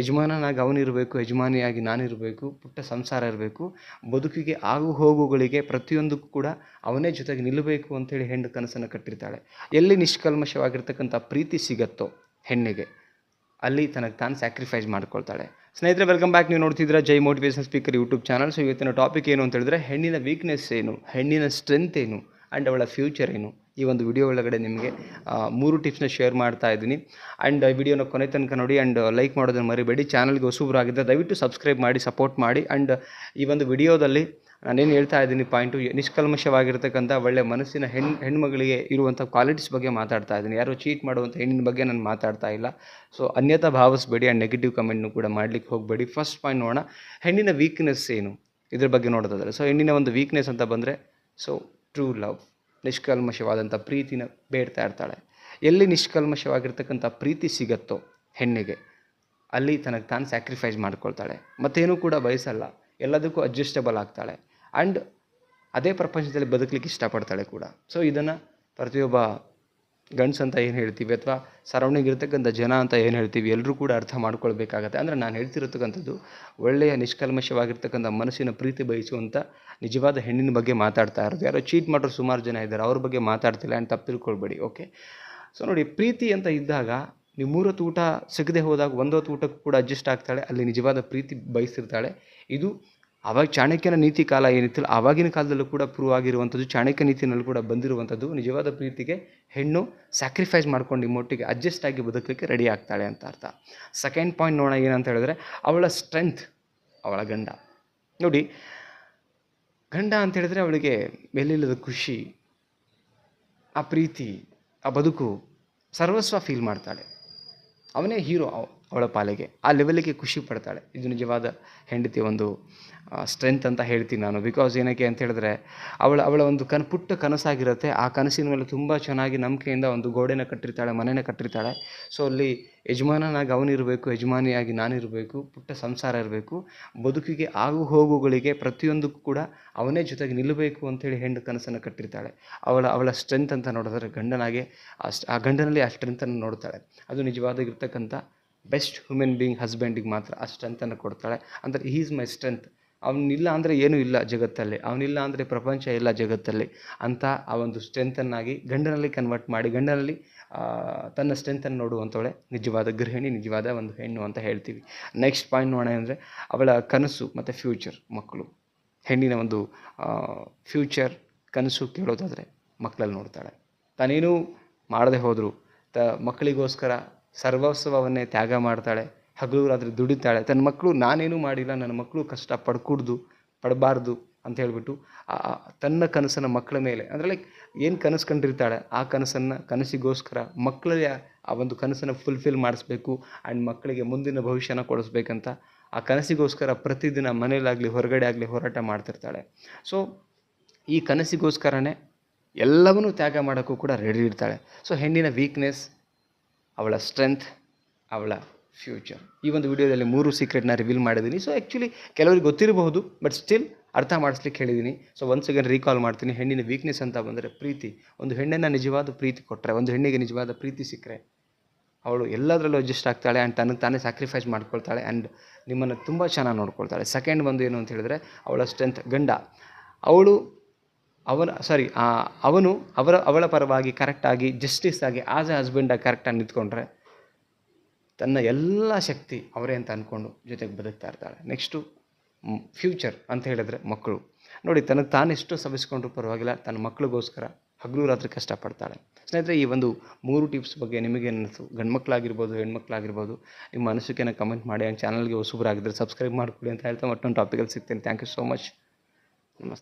ಯಜಮಾನನಾಗಿ ಅವನಿರಬೇಕು ಯಜಮಾನಿಯಾಗಿ ನಾನಿರಬೇಕು ಪುಟ್ಟ ಸಂಸಾರ ಇರಬೇಕು, ಬದುಕಿಗೆ ಆಗು ಹೋಗುಗಳಿಗೆ ಪ್ರತಿಯೊಂದಕ್ಕೂ ಕೂಡ ಅವನೇ ಜೊತೆಗೆ ನಿಲ್ಲಬೇಕು ಅಂತೇಳಿ ಹೆಣ್ಣು ಕನಸನ್ನು ಕಟ್ಟಿರ್ತಾಳೆ. ಎಲ್ಲಿ ನಿಷ್ಕಲ್ಮಶವಾಗಿರ್ತಕ್ಕಂಥ ಪ್ರೀತಿ ಸಿಗತ್ತೋ ಹೆಣ್ಣಿಗೆ, ಅಲ್ಲಿ ತನಗೆ ತಾನು ಸ್ಯಾಕ್ರಿಫೈಸ್ ಮಾಡ್ಕೊಳ್ತಾಳೆ. ಸ್ನೇಹಿತರೆ ವೆಲ್ಕಮ್ ಬ್ಯಾಕ್ ನೀವು ನೋಡ್ತಿದ್ದೀರಾ Jai motivation speaker YouTube channel so ಇವತ್ತಿನ ಟಾಪಿಕ್ ಏನು ಅಂತ ಹೇಳಿದ್ರೆ, ಹೆಣ್ಣಿನ ವೀಕ್ನೆಸ್ ಏನು, ಹೆಣ್ಣಿನ ಸ್ಟ್ರೆಂತ್ ಏನು ಆ್ಯಂಡ್ ಅವಳ ಫ್ಯೂಚರ್ ಏನು. ಈ ಒಂದು ವಿಡಿಯೋ ಒಳಗಡೆ ನಿಮಗೆ ಮೂರು ಟಿಪ್ಸ್ನ ಶೇರ್ ಮಾಡ್ತಾ ಇದ್ದೀನಿ. ಆ್ಯಂಡ್ ವಿಡಿಯೋನ ಕೊನೆ ತನಕ ನೋಡಿ ಆ್ಯಂಡ್ ಲೈಕ್ ಮಾಡೋದನ್ನು ಮರಿಬೇಡಿ. ಚಾನಲ್ಗೆ ಹೊಸಬ್ರಾಗಿದ್ದರೆ ದಯವಿಟ್ಟು ಸಬ್ಸ್ಕ್ರೈಬ್ ಮಾಡಿ ಸಪೋರ್ಟ್ ಮಾಡಿ. ಆ್ಯಂಡ್ ಈ ಒಂದು ವಿಡಿಯೋದಲ್ಲಿ ನಾನೇನು ಹೇಳ್ತಾ ಇದ್ದೀನಿ ಪಾಯಿಂಟು ನಿಷ್ಕಲ್ಮಶವಾಗಿರ್ತಕ್ಕಂಥ ಒಳ್ಳೆ ಮನಸ್ಸಿನ ಹೆಣ್ಣು ಹೆಣ್ಮಗಳಿಗೆ ಇರುವಂಥ ಕ್ವಾಲಿಟೀಸ್ ಬಗ್ಗೆ ಮಾತಾಡ್ತಾ ಇದ್ದೀನಿ. ಯಾರೋ ಚೀಟ್ ಮಾಡುವಂಥ ಹೆಣ್ಣಿನ ಬಗ್ಗೆ ನಾನು ಮಾತಾಡ್ತಾ ಇಲ್ಲ. ಸೊ ಅನ್ಯತಾ ಭಾವಿಸ್ಬೇಡಿ ಆ್ಯಂಡ್ ನೆಗೆಟಿವ್ ಕಮೆಂಟ್ನು ಕೂಡ ಮಾಡಲಿಕ್ಕೆ ಹೋಗಬೇಡಿ. ಫಸ್ಟ್ ಪಾಯಿಂಟ್ ನೋಡೋಣ. ಹೆಣ್ಣಿನ ವೀಕ್ನೆಸ್ ಏನು? ಇದ್ರ ಬಗ್ಗೆ ನೋಡೋದಾದರೆ. ಸೊ ಹೆಣ್ಣಿನ ಒಂದು ವೀಕ್ನೆಸ್ ಅಂತ ಬಂದರೆ ಸೊ ಟ್ರೂ ಲವ್ ನಿಷ್ಕಲ್ಮಶವಾದಂಥ ಪ್ರೀತಿನ ಬೇಡ್ತಾ ಇರ್ತಾಳೆ. ಎಲ್ಲಿ ನಿಷ್ಕಲ್ಮಶವಾಗಿರ್ತಕ್ಕಂಥ ಪ್ರೀತಿ ಸಿಗತ್ತೋ ಹೆಣ್ಣಿಗೆ, ಅಲ್ಲಿ ತನಗೆ ತಾನು ಸ್ಯಾಕ್ರಿಫೈಸ್ ಮಾಡ್ಕೊಳ್ತಾಳೆ. ಮತ್ತೇನು ಕೂಡ ಬಯಸಲ್ಲ. ಎಲ್ಲದಕ್ಕೂ ಅಡ್ಜಸ್ಟಬಲ್ ಆಗ್ತಾಳೆ. ಆ್ಯಂಡ್ ಅದೇ ಪ್ರಪಂಚದಲ್ಲಿ ಬದುಕಲಿಕ್ಕೆ ಇಷ್ಟಪಡ್ತಾಳೆ ಕೂಡ. ಸೊ ಇದನ್ನು ಪ್ರತಿಯೊಬ್ಬ ಗಂಡ್ಸ್ ಅಂತ ಏನು ಹೇಳ್ತೀವಿ ಅಥವಾ ಸರೌಂಡಿಂಗ್ ಇರತಕ್ಕಂಥ ಜನ ಅಂತ ಏನು ಹೇಳ್ತೀವಿ ಎಲ್ಲರೂ ಕೂಡ ಅರ್ಥ ಮಾಡ್ಕೊಳ್ಬೇಕಾಗತ್ತೆ. ಅಂದರೆ ನಾನು ಹೇಳ್ತಿರತಕ್ಕಂಥದ್ದು ಒಳ್ಳೆಯ ನಿಷ್ಕಲ್ಮಶವಾಗಿರ್ತಕ್ಕಂಥ ಮನಸ್ಸಿನ ಪ್ರೀತಿ ಬಯಸುವಂಥ ನಿಜವಾದ ಹೆಣ್ಣಿನ ಬಗ್ಗೆ ಮಾತಾಡ್ತಾ ಇರೋದು. ಯಾರೋ ಚೀಟ್ ಮಾಡೋರು ಸುಮಾರು ಜನ ಇದ್ದಾರೆ, ಅವ್ರ ಬಗ್ಗೆ ಮಾತಾಡ್ತಿಲ್ಲ ಆ್ಯಂಡ್ ತಪ್ಪು ತಿಳ್ಕೊಳ್ಬೇಡಿ ಓಕೆ ಸೊ ನೋಡಿ, ಪ್ರೀತಿ ಅಂತ ಇದ್ದಾಗ ನೀವು ಮೂರೊತ್ತು ಊಟ ಸಿಗದೆ ಹೋದಾಗ ಒಂದೊತ್ತು ಊಟಕ್ಕೂ ಕೂಡ ಅಡ್ಜಸ್ಟ್ ಆಗ್ತಾಳೆ, ಅಲ್ಲಿ ನಿಜವಾದ ಪ್ರೀತಿ ಬಯಸಿರ್ತಾಳೆ ಇದು ಆವಾಗ ಚಾಣಕ್ಯನ ನೀತಿ ಕಾಲ ಏನಿತ್ತಲ್ಲ ಆವಾಗಿನ ಕಾಲದಲ್ಲೂ ಕೂಡ ಪ್ರೂವ್ ಆಗಿರುವಂಥದ್ದು, ಚಾಣಕ್ಯ ನೀತಿನಲ್ಲಿ ಕೂಡ ಬಂದಿರುವಂಥದ್ದು, ನಿಜವಾದ ಪ್ರೀತಿಗೆ ಹೆಣ್ಣು ಸ್ಯಾಕ್ರಿಫೈಸ್ ಮಾಡ್ಕೊಂಡು ಮೊಟ್ಟಿಗೆ ಅಡ್ಜಸ್ಟ್ ಆಗಿ ಬದುಕಲಿಕ್ಕೆ ರೆಡಿ ಆಗ್ತಾಳೆ ಅಂತ ಅರ್ಥ. ಸೆಕೆಂಡ್ ಪಾಯಿಂಟ್ ನೋಡೋಣ ಏನಂತ ಹೇಳಿದ್ರೆ, ಅವಳ ಸ್ಟ್ರೆಂತ್ ಅವಳ ಗಂಡ. ನೋಡಿ, ಗಂಡ ಅಂತ ಹೇಳಿದ್ರೆ ಅವಳಿಗೆ ಮೇಲಿಲ್ಲದ ಖುಷಿ, ಆ ಪ್ರೀತಿ, ಆ ಬದುಕು ಸರ್ವಸ್ವ ಫೀಲ್ ಮಾಡ್ತಾಳೆ. ಅವನೇ ಹೀರೋ ಅವಳ ಪಾಲಿಗೆ. ಆ ಲೆವೆಲಿಗೆ ಖುಷಿ ಪಡ್ತಾಳೆ. ಇದು ನಿಜವಾದ ಹೆಂಡತಿ ಒಂದು ಸ್ಟ್ರೆಂತ್ ಅಂತ ಹೇಳ್ತೀನಿ ನಾನು. ಬಿಕಾಸ್ ಏನಕ್ಕೆ ಅಂತ ಹೇಳಿದ್ರೆ, ಅವಳ ಅವಳ ಒಂದು ಕನ್, ಪುಟ್ಟ ಕನಸಾಗಿರುತ್ತೆ. ಆ ಕನಸಿನ ಮೇಲೆ ತುಂಬ ಚೆನ್ನಾಗಿ ನಂಬಿಕೆಯಿಂದ ಒಂದು ಗೋಡೆನ ಕಟ್ಟಿರ್ತಾಳೆ, ಮನೆನ ಕಟ್ಟಿರ್ತಾಳೆ. ಸೊ ಅಲ್ಲಿ ಯಜಮಾನನಾಗಿ ಅವನಿರಬೇಕು, ಯಜಮಾನಿಯಾಗಿ ನಾನಿರಬೇಕು, ಪುಟ್ಟ ಸಂಸಾರ ಇರಬೇಕು. ಬದುಕಿಗೆ ಆಗು ಹೋಗುಗಳಿಗೆ ಪ್ರತಿಯೊಂದಕ್ಕೂ ಕೂಡ ಅವನೇ ಜೊತೆಗೆ ನಿಲ್ಲಬೇಕು ಅಂತೇಳಿ ಹೆಣ್ಣು ಕನಸನ್ನು ಕಟ್ಟಿರ್ತಾಳೆ. ಅವಳ ಅವಳ ಸ್ಟ್ರೆಂತ್ ಅಂತ ನೋಡಿದ್ರೆ ಗಂಡನಾಗೆ, ಆ ಆ ಗಂಡನಲ್ಲಿ ಆ ಸ್ಟ್ರೆಂತನ್ನು ನೋಡ್ತಾಳೆ. ಅದು ನಿಜವಾದಾಗಿರ್ತಕ್ಕಂಥ ಬೆಸ್ಟ್ ಹ್ಯೂಮನ್ ಬೀಯಿಂಗ್ ಹಸ್ಬೆಂಡಿಗೆ ಮಾತ್ರ ಆ ಸ್ಟ್ರೆಂತನ್ನು ಕೊಡ್ತಾಳೆ. ಅಂದರೆ ಈಸ್ ಮೈ ಸ್ಟ್ರೆಂತ್ ಅವನಿಲ್ಲ ಅಂದರೆ ಏನೂ ಇಲ್ಲ ಜಗತ್ತಲ್ಲಿ. ಅವನಿಲ್ಲ ಅಂದರೆ ಪ್ರಪಂಚ ಇಲ್ಲ ಜಗತ್ತಲ್ಲಿ ಅಂತ ಆ ಒಂದು ಸ್ಟ್ರೆಂತನ್ನಾಗಿ ಗಂಡನಲ್ಲಿ ಕನ್ವರ್ಟ್ ಮಾಡಿ ಗಂಡನಲ್ಲಿ ತನ್ನ ಸ್ಟ್ರೆಂತನ್ನು ನೋಡುವಂಥವಳೆ ನಿಜವಾದ ಗೃಹಿಣಿ, ನಿಜವಾದ ಒಂದು ಹೆಣ್ಣು ಅಂತ ಹೇಳ್ತೀವಿ. ನೆಕ್ಸ್ಟ್ ಪಾಯಿಂಟ್ ನೋಡೋಣ ಅಂದರೆ ಅವಳ ಕನಸು ಮತ್ತು ಫ್ಯೂಚರ್ ಮಕ್ಕಳು. ಹೆಣ್ಣಿನ ಒಂದು ಫ್ಯೂಚರ್ ಕನಸು ಕೇಳೋದಾದರೆ ಮಕ್ಕಳಲ್ಲಿ ನೋಡ್ತಾಳೆ. ತಾನೇನೂ ಮಾಡದೆ ಹೋದರೂ, ತ ಮಕ್ಕಳಿಗೋಸ್ಕರ ಸರ್ವಸ್ವವನ್ನೇ ತ್ಯಾಗ ಮಾಡ್ತಾಳೆ ಹಗಲು ರಾತ್ರಿ ದುಡಿತಾಳೆ. ತನ್ನ ಮಕ್ಕಳು, ನಾನೇನೂ ಮಾಡಿಲ್ಲ, ನನ್ನ ಮಕ್ಕಳು ಕಷ್ಟ ಪಡ್ಕೂಡ್ದು, ಪಡಬಾರ್ದು ಅಂತ ಹೇಳ್ಬಿಟ್ಟು ತನ್ನ ಕನಸನ್ನು ಮಕ್ಕಳ ಮೇಲೆ, ಅಂದರೆ ಲೈಕ್ ಏನು ಕನಸು ಕಂಡಿರ್ತಾಳೆ, ಆ ಕನಸನ್ನು, ಕನಸಿಗೋಸ್ಕರ ಮಕ್ಕಳಲ್ಲಿ ಆ ಒಂದು ಕನಸನ್ನು ಫುಲ್ಫಿಲ್ ಮಾಡಿಸ್ಬೇಕು ಆ್ಯಂಡ್ ಮಕ್ಕಳಿಗೆ ಮುಂದಿನ ಭವಿಷ್ಯನ ಕೊಡಿಸ್ಬೇಕಂತ ಆ ಕನಸಿಗೋಸ್ಕರ ಪ್ರತಿದಿನ ಮನೇಲಾಗಲಿ ಹೊರಗಡೆ ಆಗಲಿ ಹೋರಾಟ ಮಾಡ್ತಿರ್ತಾಳೆ. ಸೊ ಈ ಕನಸಿಗೋಸ್ಕರನೇ ಎಲ್ಲವನ್ನೂ ತ್ಯಾಗ ಮಾಡೋಕ್ಕೂ ಕೂಡ ರೆಡಿ ಇರ್ತಾಳೆ. ಸೊ ಹೆಣ್ಣಿನ ವೀಕ್ನೆಸ್ ಅವಳ ಸ್ಟ್ರೆಂತ್, ಅವಳ ಫ್ಯೂಚರ್. ಈ ಒಂದು ವಿಡಿಯೋದಲ್ಲಿ ಮೂರು ಸೀಕ್ರೆಟ್ನ ರಿವೀಲ್ ಮಾಡಿದ್ದೀನಿ. ಸೊ ಆ್ಯಕ್ಚುಲಿ ಕೆಲವರಿಗೆ ಗೊತ್ತಿರಬಹುದು ಬಟ್ ಸ್ಟಿಲ್ ಅರ್ಥ ಮಾಡಿಸ್ಲಿಕ್ಕೆ ಹೇಳಿದ್ದೀನಿ. ಸೊ ಒನ್ಸ್ ಅಗೇನ್ ರೀಕಾಲ್ ಮಾಡ್ತೀನಿ. ಹೆಣ್ಣಿನ ವೀಕ್ನೆಸ್ ಅಂತ ಬಂದರೆ ಪ್ರೀತಿ. ಒಂದು ಹೆಣ್ಣನ್ನು ನಿಜವಾದ ಪ್ರೀತಿ ಕೊಟ್ಟರೆ ಒಂದು ಹೆಣ್ಣಿಗೆ ನಿಜವಾದ ಪ್ರೀತಿ ಸಿಕ್ಕರೆ, ಅವಳು ಎಲ್ಲದರಲ್ಲೂ ಅಡ್ಜಸ್ಟ್ ಆಗ್ತಾಳೆ ಆ್ಯಂಡ್ ತನಗೆ ತಾನೇ ಸ್ಯಾಕ್ರಿಫೈಸ್ ಮಾಡ್ಕೊಳ್ತಾಳೆ ಆ್ಯಂಡ್ ನಿಮ್ಮನ್ನು ತುಂಬ ಚೆನ್ನಾಗಿ ನೋಡ್ಕೊಳ್ತಾಳೆ. ಸೆಕೆಂಡ್ ಬಂದು ಏನು ಅಂತ ಹೇಳಿದ್ರೆ, ಅವಳ ಸ್ಟ್ರೆಂತ್ ಗಂಡ. ಅವಳು ಅವನ ಸಾರಿ ಅವನು ಅವರ, ಅವಳ ಪರವಾಗಿ ಕರೆಕ್ಟಾಗಿ ಜಸ್ಟಿಸ್ ಆಗಿ ಆಸ್ ಎ ಹಸ್ಬೆಂಡಾಗಿ ಕರೆಕ್ಟಾಗಿ ನಿಂತ್ಕೊಂಡ್ರೆ ತನ್ನ ಎಲ್ಲ ಶಕ್ತಿ ಅವರೇ ಅಂತ ಅಂದ್ಕೊಂಡು ಜೊತೆಗೆ ಬದುಕ್ತಾ ಇರ್ತಾಳೆ. ನೆಕ್ಸ್ಟು ಫ್ಯೂಚರ್ ಅಂತ ಹೇಳಿದ್ರೆ ಮಕ್ಕಳು. ನೋಡಿ ತನಗೆ ತಾನೆಷ್ಟು ಸವಿಸ್ಕೊಂಡ್ರೂ ಪರವಾಗಿಲ್ಲ, ತನ್ನ ಮಕ್ಕಳಿಗೋಸ್ಕರ ಹಗಲು ರಾತ್ರಿ ಕಷ್ಟಪಡ್ತಾಳೆ. ಸ್ನೇಹಿತರೆ, ಈ ಒಂದು ಮೂರು ಟಿಪ್ಸ್ ಬಗ್ಗೆ ನಿಮಗೆ ಅನ್ನಿಸ್ತು ಗಂಡು ಮಕ್ಕಳಾಗಿರ್ಬೋದು ಹೆಣ್ಮಕ್ಳಾಗಿರ್ಬೋದು, ನಿಮ್ಮ ಅನಿಸಿಕೆನ ಕಮೆಂಟ್ ಮಾಡಿ ಆ್ಯಂಡ್ ಚಾನಲ್ಗೆ ಹೊಸಬರಾಗಿದ್ದರೆ ಸಬ್ಸ್ಕ್ರೈಬ್ ಮಾಡ್ಕೊಳ್ಳಿ ಅಂತ ಹೇಳ್ತಾ ಮತ್ತೊಂದು ಟಾಪಿಕಲ್ಲಿ ಸಿಗ್ತೀನಿ. Thank you so much